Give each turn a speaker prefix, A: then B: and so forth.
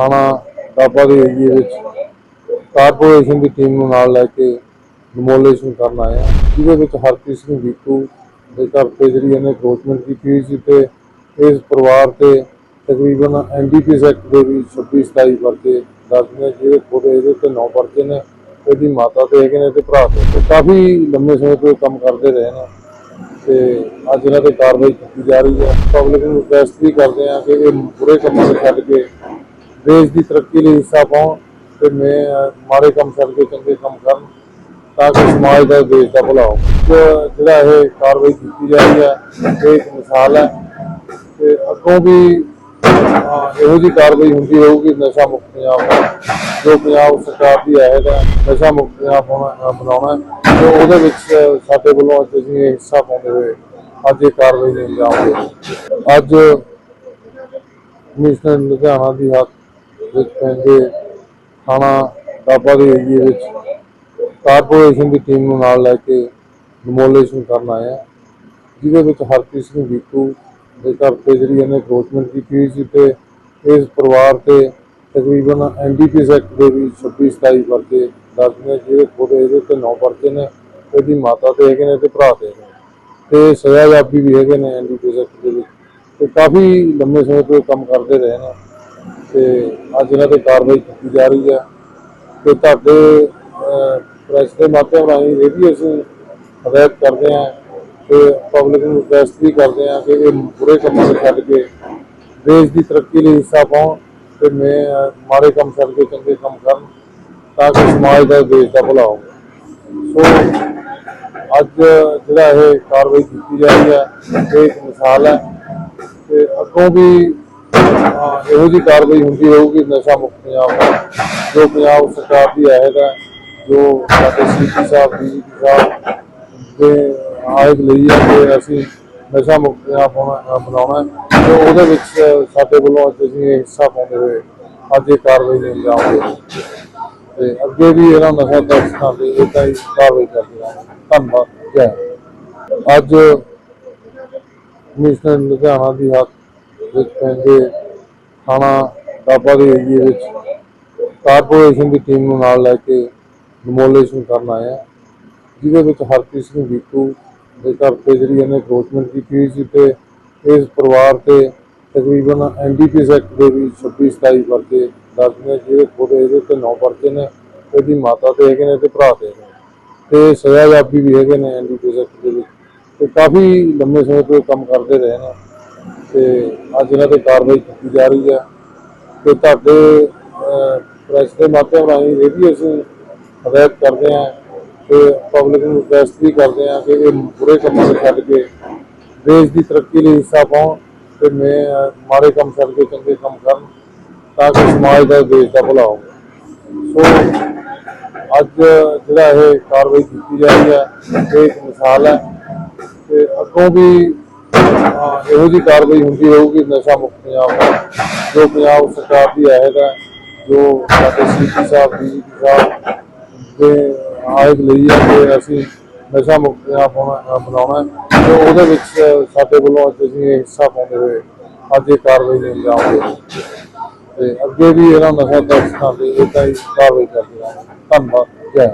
A: ਥਾਣਾ ਦਾਬਾ ਦੇ ਏਰੀਏ ਵਿੱਚ ਕਾਰਪੋਰੇਸ਼ਨ ਦੀ ਟੀਮ ਨੂੰ ਨਾਲ ਲੈ ਕੇ ਡਿਮੋਲੇਸ਼ਨ ਕਰਨ ਆਇਆ ਜਿਹਦੇ ਵਿੱਚ ਹਰਪ੍ਰੀਤ ਸਿੰਘ ਬੀਟੂ ਦੇ ਘਰ ਤੇ ਜਿਹੜੀ ਇਹਨੇ ਅਪਰੋਚਮੈਂਟ ਕੀਤੀ ਹੋਈ ਸੀ ਤੇ ਇਸ ਪਰਿਵਾਰ ਤੇ ਤਕਰੀਬਨ ਐਨਡੀਪੀਐਸ ਐਕਟ ਦੇ ਵੀ 26 27 ਪਰਚੇ ਦਰਜ ਜਿਹੜੇ ਜਿਹਦੇ ਇਹਦੇ ਤੇ ਨੌ ਪਰਚੇ ਨੇ, ਇਹਦੀ ਮਾਤਾ ਤੇ ਹੈਗੇ ਨੇ ਤੇ ਭਰਾ ਤੇ। ਕਾਫੀ ਲੰਮੇ ਸਮੇਂ ਤੋਂ ਇਹ ਕੰਮ ਕਰਦੇ ਰਹੇ ਨੇ ਤੇ ਅੱਜ ਇਹਨਾਂ ਤੇ ਕਾਰਵਾਈ ਕੀਤੀ ਜਾ ਰਹੀ ਹੈ। ਪਬਲਿਕ ਨੂੰ ਰਿਕਵੈਸਟ ਵੀ ਕਰਦੇ ਆ ਕਿ ਇਹ ਬੁਰੇ ਕੰਮਾਂ ਨੂੰ ਛੱਡ ਕੇ ਦੇਸ਼ ਦੀ ਤਰੱਕੀ ਲਈ ਹਿੱਸਾ ਪਾਉਣ ਤੇ ਮੈਂ ਅਹ, ਮਾੜੇ ਕੰਮ ਛੱਡ ਕੇ ਚੰਗੇ ਕੰਮ ਕਰਨ ਤਾਂ ਕਿ ਸਮਾਜ ਦਾ ਦੇਸ਼ ਦਾ ਭਲਾ ਹੋ ਜਿਹੜਾ ਇਹ ਕਾਰਵਾਈ ਕੀਤੀ ਜਾ ਰਹੀ ਹੈ ਇਹ ਇੱਕ ਮਿਸਾਲ ਹੈ ਤੇ ਅੱਗੋਂ ਵੀ ਇਹੋ ਜਿਹੀ ਕਾਰਵਾਈ ਹੁੰਦੀ ਰਹੂਗੀ ਨਸ਼ਾ ਮੁਕਤ ਪੰਜਾਬ ਦਾ ਜੋ ਪੰਜਾਬ ਸਰਕਾਰ ਦੀ ਅਹਿਦ ਹੈ ਨਸ਼ਾ ਮੁਕਤ ਪੰਜਾਬ ਹੋਣਾ- ਬਣਾਉਣਾ ਹੈ। ਤੇ ਉਹਦੇ ਵਿੱਚ ਸਾਡੇ ਵੱਲੋਂ ਅੱਜ ਅਸੀਂ ਇਹ ਹਿੱਸਾ ਪਾਉਂਦੇ ਹੋਏ ਅੱਜ ਇਹ ਕਾਰਵਾਈ ਨੂੰ ਅੰਜਾਮ ਦੇ ਅੱਜ ਕਮਿਸ਼ਨਰ ਲੁਧਿਆਣਾ ਦੀ ਹੱਥ ਵਿੱਚ ਪੈਂਦੇ ਥਾਣਾ ਦਾਬਾ ਦੇ ਏਰੀਏ ਵਿੱਚ ਕਾਰਪੋਰੇਸ਼ਨ ਦੀ ਟੀਮ ਨੂੰ ਨਾਲ ਲੈ ਕੇ ਡਿਮੋਲੇਸ਼ਨ ਕਰਨ ਆਇਆ। ਜਿਹਦੇ ਵਿੱਚ ਹਰਪ੍ਰੀਤ ਸਿੰਘ ਬੀਟੂ ਦੇ ਘਰ ਤੇ ਜਿਹੜੀ ਇਹਨੇ ਅਪਰੋਚਮੈਂਟ ਕੀਤੀ ਹੋਈ ਸੀ ਤੇ ਇਸ ਪਰਿਵਾਰ ਤੇ ਤਕਰੀਬਨ ਐਨਡੀਪੀਐਸ ਐਕਟ ਦੇ ਵੀ 26 27 ਪਰਚੇ ਦਰਜ ਨੇ ਜਿਹਦੇ ਕੋਲ ਇਹਦੇ ਤੇ 9 ਪਰਚੇ ਨੇ, ਇਹਦੀ ਮਾਤਾ ਤੇ ਹੈਗੇ ਨੇ ਤੇ ਭਰਾ ਤੇ ਹੈਗੇ ਨੇ। ਤੇ ਸਜ਼ਾਯਾਬੀ ਵੀ ਹੈਗੇ ਨੇ ਐਨਡੀਪੀਐਸ ਐਕਟ ਦੇ ਵਿੱਚ। ਤੇ ਕਾਫੀ ਲੰਮੇ ਸਮੇਂ ਤੋਂ ਇਹ ਕੰਮ ਕਰਦੇ ਰਹੇ ਨੇ। ਤੇ ਅੱਜ ਇਹਨਾਂ ਤੇ ਕਾਰਵਾਈ ਕੀਤੀ ਜਾ ਰਹੀ ਹੈ ਤੇ ਤੁਹਾਡੇ ਪ੍ਰੈਸ ਦੇ ਮਾਧਿਅਮ ਰਾਹੀਂ ਇਹ ਵੀ ਅਸੀਂ ਹਦਾਇਤ ਕਰਦੇ ਹਾਂ ਤੇ ਪਬਲਿਕ ਨੂੰ ਰਿਕਵੈਸਟ ਵੀ ਕਰਦੇ ਹਾਂ ਕਿ ਇਹ ਬੁਰੇ ਕੰਮਾਂ ਨੂੰ ਛੱਡ ਕੇ ਦੇਸ਼ ਦੀ ਤਰੱਕੀ ਲਈ ਹਿੱਸਾ ਪਾਉਣ ਤੇ ਮੈਂ ਅਹ, ਮਾੜੇ ਕੰਮ ਛੱਡ ਕੇ ਚੰਗੇ ਕੰਮ ਕਰਨ ਤਾਂ ਕਿ ਸਮਾਜ ਦਾ ਦੇਸ਼ ਦਾ ਭਲਾ ਹੋਵੇ। ਸੋ ਅੱਜ ਜਿਹੜਾ ਇਹ ਕਾਰਵਾਈ ਕੀਤੀ ਜਾ ਰਹੀ ਹੈ ਇਹ ਇੱਕ ਮਿਸਾਲ ਹੈ ਤੇ ਅੱਗੋਂ ਵੀ ਇਹੋ ਜਿਹੀ ਕਾਰਵਾਈ ਹੁੰਦੀ ਰਹੂਗੀ, ਨਸ਼ਾ ਮੁਕਤ ਪੰਜਾਬ ਦਾ। ਜੋ ਪੰਜਾਬ ਸਰਕਾਰ ਦੀ ਅਹਿਦ ਹੈ, ਜੋ ਸਾਡੇ ਸੀਪੀ ਸਾਹਿਬ ਡੀਜੀਪੀ ਸਾਹਿਬ ਦੇ ਆਇਦ ਲਈ ਹੈ ਕਿ ਅਸੀਂ ਨਸ਼ਾ ਮੁਕਤ ਪੰਜਾਬ ਬਣਾਉਣਾ ਹੈ। ਤੇ ਉਹਦੇ ਵਿੱਚ ਸਾਡੇ ਵੱਲੋਂ ਅੱਜ ਅਸੀਂ ਇਹ ਹਿੱਸਾ ਪਾਉਂਦੇ ਹੋਏ ਅੱਜ ਇਹ ਕਾਰਵਾਈ ਨੂੰ ਅੰਜਾਮ ਦੇ ਤੇ ਅੱਗੇ ਵੀ ਇਹਨਾਂ ਨਸ਼ਾ ਤਸਕਰਾਂ ਦੇ ਇਦਾਂ ਹੀ ਕਾਰਵਾਈ ਕਰਦੇ ਰਹਾਂਗੇ। ਧੰਨਵਾਦ। ਜੈ ਅੱਜ ਕਮਿਸ਼ਨਰ ਲੁਧਿਆਣਾ ਦੀ ਹੱਥ ਵਿੱਚ ਪੈਂਦੇ ਥਾਣਾ ਦਾਬਾ ਦੇ ਏਰੀਏ ਵਿੱਚ ਕਾਰਪੋਰੇਸ਼ਨ ਦੀ ਟੀਮ ਨੂੰ ਨਾਲ ਲੈ ਕੇ ਡਿਮੋਲੀਸ਼ਨ ਕਰਨ ਆਇਆ। ਜਿਹਦੇ ਵਿੱਚ ਹਰਪ੍ਰੀਤ ਸਿੰਘ ਬੀਟੂ ਦੇ ਘਰ ਤੇ ਜਿਹੜੀ ਇਹਨੇ ਅਪਰੋਚਮੈਂਟ ਕੀਤੀ ਹੋਈ ਸੀ ਤੇ ਇਸ ਪਰਿਵਾਰ ਤੇ ਤਕਰੀਬਨ ਐਨਡੀਪੀਐਸ ਐਕਟ ਦੇ ਵੀ 26 27 ਪਰਚੇ ਦਰਜ ਨੇ ਜਿਹਦੇ ਕੋਲ ਇਹਦੇ ਤੇ 9 ਪਰਚੇ ਨੇ, ਇਹਦੀ ਮਾਤਾ ਤੇ ਹੈਗੇ ਨੇ ਤੇ ਭਰਾ ਤੇ ਹੈਗੇ ਨੇ। ਤੇ ਸਜ਼ਾਯਾਬੀ ਵੀ ਹੈਗੇ ਨੇ ਐਨਡੀਪੀਐਸ ਐਕਟ ਦੇ ਵਿੱਚ। ਤੇ ਕਾਫੀ ਲੰਮੇ ਸਮੇਂ ਤੋਂ ਇਹ ਕੰਮ ਕਰਦੇ ਰਹੇ ਨੇ। ਤੇ ਅੱਜ ਇਹਨਾਂ ਤੇ ਕਾਰਵਾਈ ਕੀਤੀ ਜਾ ਰਹੀ ਹੈ ਤੇ ਤੁਹਾਡੇ ਪ੍ਰੈਸ ਦੇ ਮਾਧਿਅਮ ਰਾਹੀਂ ਇਹ ਵੀ ਅਸੀਂ ਹਦਾਇਤ ਕਰਦੇ ਹਾਂ ਤੇ ਪਬਲਿਕ ਨੂੰ ਰਿਕਵੈਸਟ ਵੀ ਕਰਦੇ ਹਾਂ ਕਿ ਇਹ ਬੁਰੇ ਕੰਮਾਂ ਨੂੰ ਛੱਡ ਕੇ ਦੇਸ਼ ਦੀ ਤਰੱਕੀ ਲਈ ਹਿੱਸਾ ਪਾਉਣ ਤੇ ਮੈਂ ਅਹ, ਮਾੜੇ ਕੰਮ ਛੱਡ ਕੇ ਚੰਗੇ ਕੰਮ ਕਰਨ ਤਾਂ ਕਿ ਸਮਾਜ ਦਾ ਦੇਸ਼ ਦਾ ਭਲਾ ਹੋਵੇ। ਸੋ ਅੱਜ ਜਿਹੜਾ ਇਹ ਕਾਰਵਾਈ ਕੀਤੀ ਜਾ ਰਹੀ ਹੈ ਇਹ ਇੱਕ ਮਿਸਾਲ ਹੈ ਤੇ ਅੱਗੋਂ ਵੀ ਇਹੋ ਜਿਹੀ ਕਾਰਵਾਈ ਹੁੰਦੀ ਰਹੂਗੀ, ਨਸ਼ਾ ਮੁਕਤ ਪੰਜਾਬ ਦਾ। ਜੋ ਪੰਜਾਬ ਸਰਕਾਰ ਦੀ ਅਹਿਦ ਹੈ, ਜੋ ਸਾਡੇ ਸੀਪੀ ਸਾਹਿਬ ਡੀਜੀਪੀ ਸਾਹਿਬ ਦੇ ਆਇਦ ਲਈ ਹੈ ਕਿ ਅਸੀਂ ਨਸ਼ਾ ਮੁਕਤ ਪੰਜਾਬ ਹੋਣਾ- ਬਣਾਉਣਾ ਹੈ। ਤੇ ਉਹਦੇ ਵਿੱਚ ਸਾਡੇ ਵੱਲੋਂ ਅੱਜ ਅਸੀਂ ਇਹ ਹਿੱਸਾ ਪਾਉਂਦੇ ਹੋਏ ਅੱਜ ਇਹ ਕਾਰਵਾਈ ਨੂੰ ਅੰਜਾਮ ਦੇ ਤੇ ਅੱਗੇ ਵੀ ਇਹਨਾਂ ਨਸ਼ਾ ਤਸਕਰਾਂ ਦੇ ਇਦਾਂ ਹੀ ਕਾਰਵਾਈ ਕਰਦੇ ਰਹਾਂਗੇ। ਧੰਨਵਾਦ, ਜੈ